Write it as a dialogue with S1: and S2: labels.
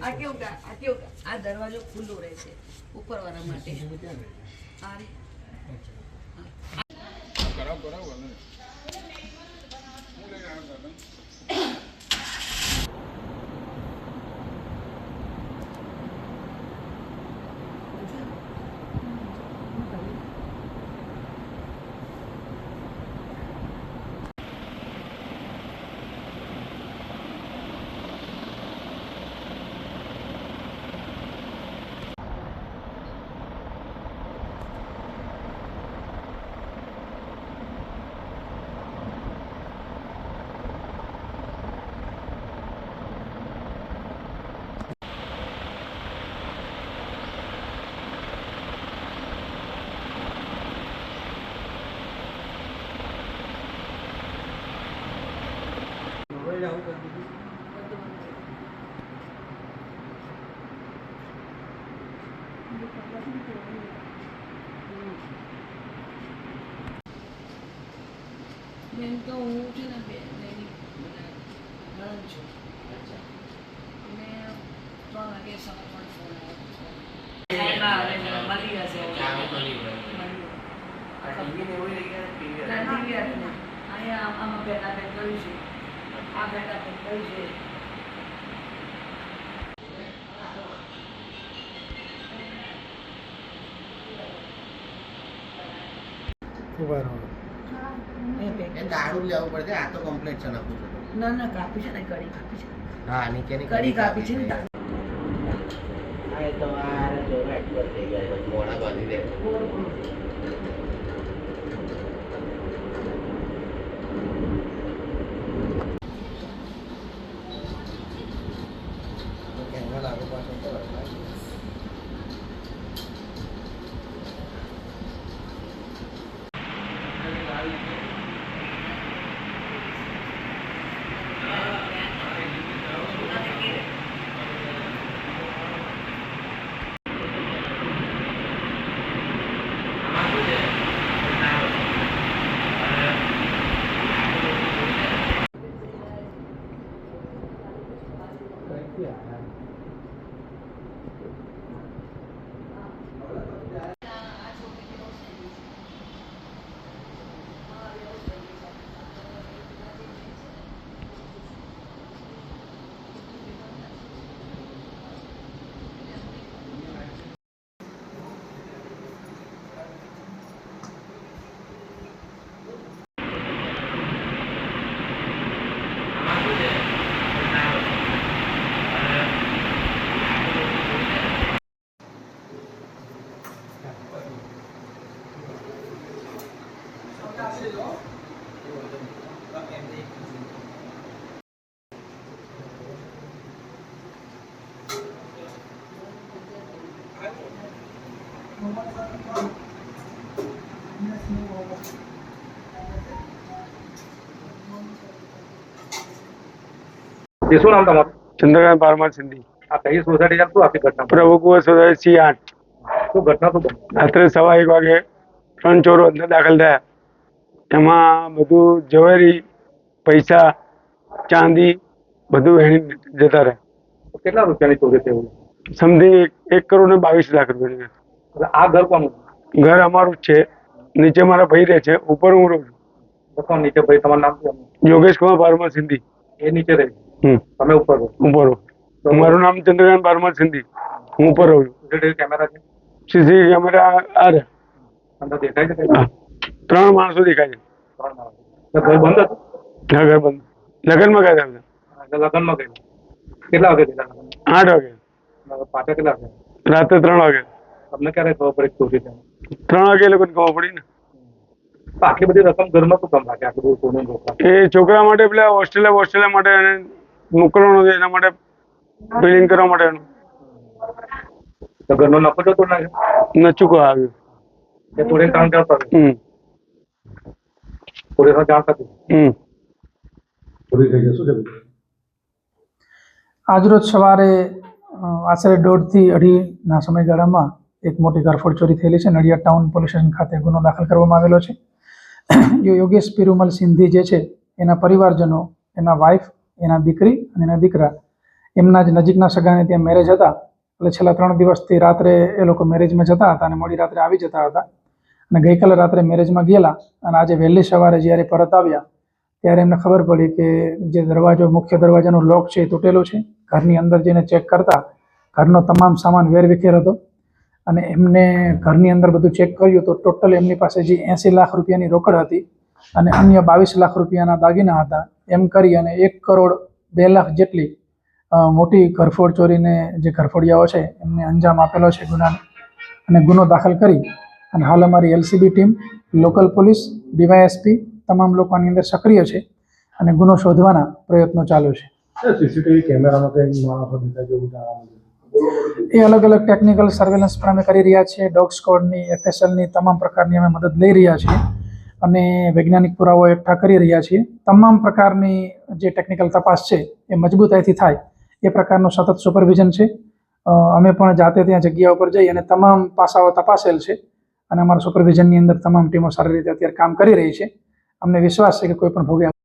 S1: આ કેવું આ કેવું આ દરવાજો ખુલ્લો રહે છે ઉપરવાળા માટે. આ રે. બેન તો હું છે ને બેન એની નણંદ છું અને ત્રણ વાગે સવાર પણ ફોન આવ્યો હા મળી જશે અહીંયા આમાં બેટા બેન કર્યું છે આ
S2: દારૂ લેવું પડશે આ તો કમ્પ્લેટ છે નાખું છું.
S1: ના ના કાપી છે ને કડી કાપી છે.
S2: હા નીચેની
S1: કડી કાપી છે ને
S2: એ તો આ જો એક્સપર્ટ થઈ ગયા મોડા બાંધી દે.
S3: શું નામ તમારું?
S4: ચંદ્રકાંત પારમાર સિંધી.
S3: આ કઈ સોસાયટી ચાલતું? આખી ઘટના
S4: પ્રભુકુંવર સોસાયટી સી આઠ.
S3: શું ઘટના શું બની?
S4: રાત્રે સવા એક વાગે ત્રણ ચોરો અંદર દાખલ થયા. એમાં બધું જવેરી પૈસા ચાંદી બધું એની જતા રહ્યા.
S3: કેટલા રૂપિયાની ચોરી થઈ
S4: સમથિંગ એક કરોડ ને બાવીસ લાખ રૂપિયાની.
S3: એટલે આ ઘર કોનું
S4: ઘર અમારું જ છે. નીચે મારા ભાઈ રહે છે. ઉપર હું રહું છું.
S3: કોણ નીચે ભાઈ? તમારું નામ શું
S4: યોગેશ કુમાર પારમાર સિંધી.
S3: એ નીચે રહે
S4: હમ.
S3: તમે ઉપર રહો.
S4: ઉપર રહું. મારું નામ ચંદ્રકાંત પારમાર સિંધી. હું ઉપર રહું છું.
S3: કેમેરા છે?
S4: સીસી કેમેરા આ રહે.
S3: અંદર દેખાય છે
S4: ત્રણ માણસો દેખાય છે.
S3: ત્રણ માણસ. ઘર બંધ હતું?
S4: હા ઘર બંધ. લગ્નમાં ગયા હતા
S3: લગ્નમાં ગયેલા. કેટલા વાગે
S4: આઠ વાગે.
S3: પાછા કેટલા વાગે?
S4: રાત્રે ત્રણ વાગે.
S3: તમને ક્યારે ખબર પડી ચોરી થઈ
S4: ત્રણ વાગે લોકોને ખબર પડી ને.
S3: તો આટલી બધી રકમ ઘરમાં શું કામ રાખે? આટલું બધું સોનું
S4: એ છોકરા માટે પેલા ઓસ્ટ્રેલિયા ઓસ્ટ્રેલિયા માટે એને મોકલવાનું છે એના માટે બિલિંગ કરવા માટે એનું.
S3: તો ઘરનો નફો જતો ના
S4: ન ચૂકવા આવ્યું
S3: એ થોડી કામ કરતા
S4: હમ.
S3: પોલીસને જાણ થતી
S4: હમ.
S3: ચોરી થઈ ગઈ. શું છે
S5: આજરોજ સવારે આશરે દોઢથી અઢીના સમયગાળામાં એક મોટી ઘરફોડ ચોરી થયેલી છે. નડિયાદ ટાઉન પોલીસ સ્ટેશન ખાતે ગુનો દાખલ કરવામાં આવેલો છે. યોગેશ પિરુમલ સિંધી જે છે, એના પરિવારજનો, એના વાઇફ એના દીકરી અને એના દીકરા એમના જ નજીકના સગાને ત્યાં મેરેજ હતા. એટલે છેલ્લા ત્રણ દિવસથી રાત્રે એ લોકો મેરેજમાં જતા હતા અને મોડી રાત્રે આવી જતા હતા. અને ગઈકાલે રાત્રે મેરેજમાં ગયેલા અને આજે વહેલી સવારે જ્યારે પરત આવ્યા, ત્યારે એમને ખબર પડી કે જે દરવાજો, મુખ્ય દરવાજાનો લોક છે એ તૂટેલો છે. ઘરની અંદર જઈને ચેક કરતા ઘરનો તમામ સામાન વેરવિખેર હતો. અને એમને ઘરની અંદર બધું ચેક કર્યું તો ટોટલ એમની પાસે જે એંસી લાખ રૂપિયાની રોકડ હતી અને અન્ય બાવીસ લાખ રૂપિયાના દાગીના હતા. એમ કરી અને એક કરોડ બે લાખ જેટલી મોટી ઘરફોડ ચોરીને જે ઘરફોડિયાઓ છે એમને અંજામ આપેલો છે ગુનાને. અને ગુનો દાખલ કરી અને હાલ અમારી LCB team, local police, DYSP તમામ લોકો આની અંદર સક્રિય છે અને ગુનો શોધવાના પ્રયત્નો ચાલુ છે.
S3: સીસીટીવી કેમેરામાં કંઈ માણસો દેખાય જાણવા મળ્યું
S5: એ અલગ અલગ ટેકનિકલ સર્વેલન્સ પણ અમે કરી રહ્યા છીએ. ડોગ સ્કોડની એફએસએલની તમામ પ્રકારની અમે મદદ લઈ રહ્યા છીએ. અને વૈજ્ઞાનિક પુરાવો એકઠા કરી રહ્યા છીએ. તમામ પ્રકારની જે ટેકનિકલ તપાસ છે, એ મજબૂતાઈથી થાય. એ પ્રકારનું સતત સુપરવિઝન છે. અમે પણ જાતે ત્યાં જગ્યા ઉપર જઈ અને તમામ પાસાઓ તપાસેલ છે. અને અમારા સુપરવિઝનની અંદર તમામ ટીમો સારી રીતે અત્યારે કામ કરી રહી છે. અમને વિશ્વાસ છે કે કોઈ પણ ભોગે